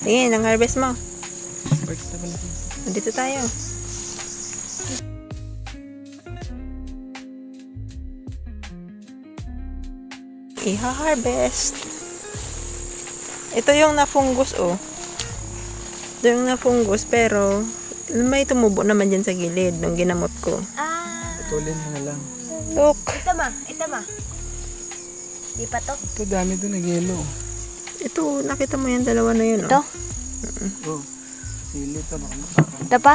Tingin, ang harvest mo. Nandito tayo. Iha-harvest. Ito yung nafungus, oh. Ito yung nafungus, pero may tumubo naman dyan sa gilid nung ginamot ko. Ah, Putulin mo na lang. Look, ito ma, ito ma. Di pa to? Ito dami doon nag-yellow. Ito, nakita mo yung dalawa na yun, oh. Ito? Oh. Sili to. Baka makakain. Ito pa?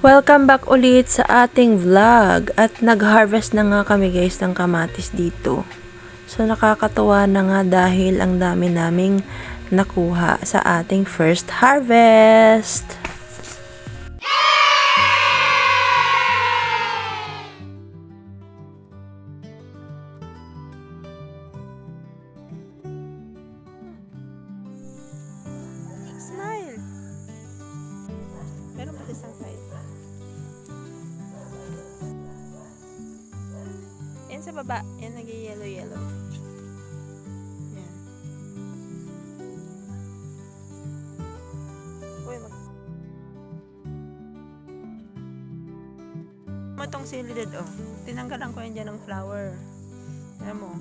Welcome back ulit sa ating vlog at nag-harvest na nga kami guys ng kamatis dito. So nakakatuwa na nga dahil ang dami naming nakuha sa ating first harvest. Sa baba. Yan nag-yellow-yellow. Yan. Uy, mag... mo tong silidad, oh. Tinanggalan ko yan dyan ng flower. Ayan mo.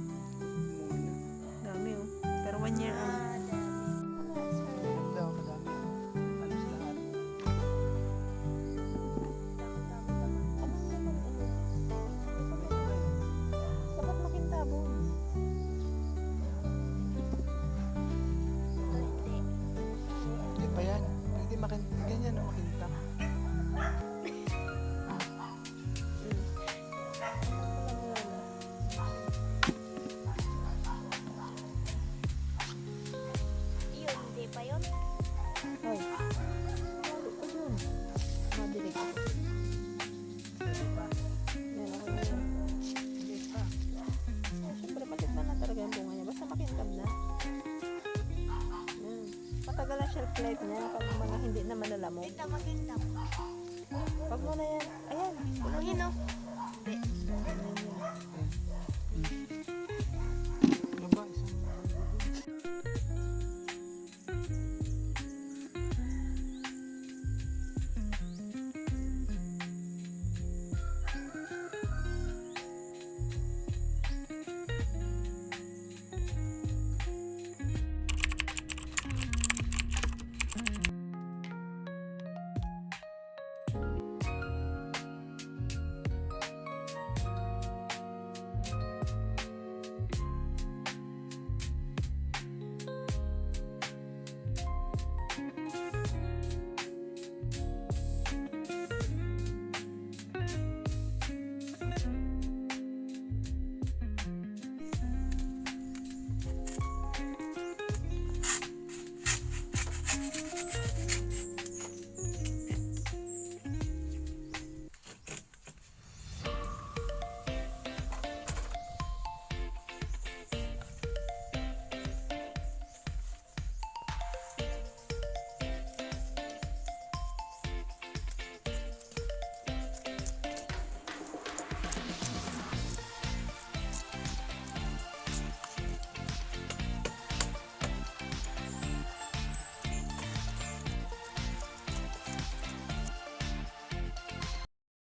Matagal ang shelf life niya pag mga hindi na malalamog. Ito maganda. Pag mo na yan, ayan. Ayun o. Yan.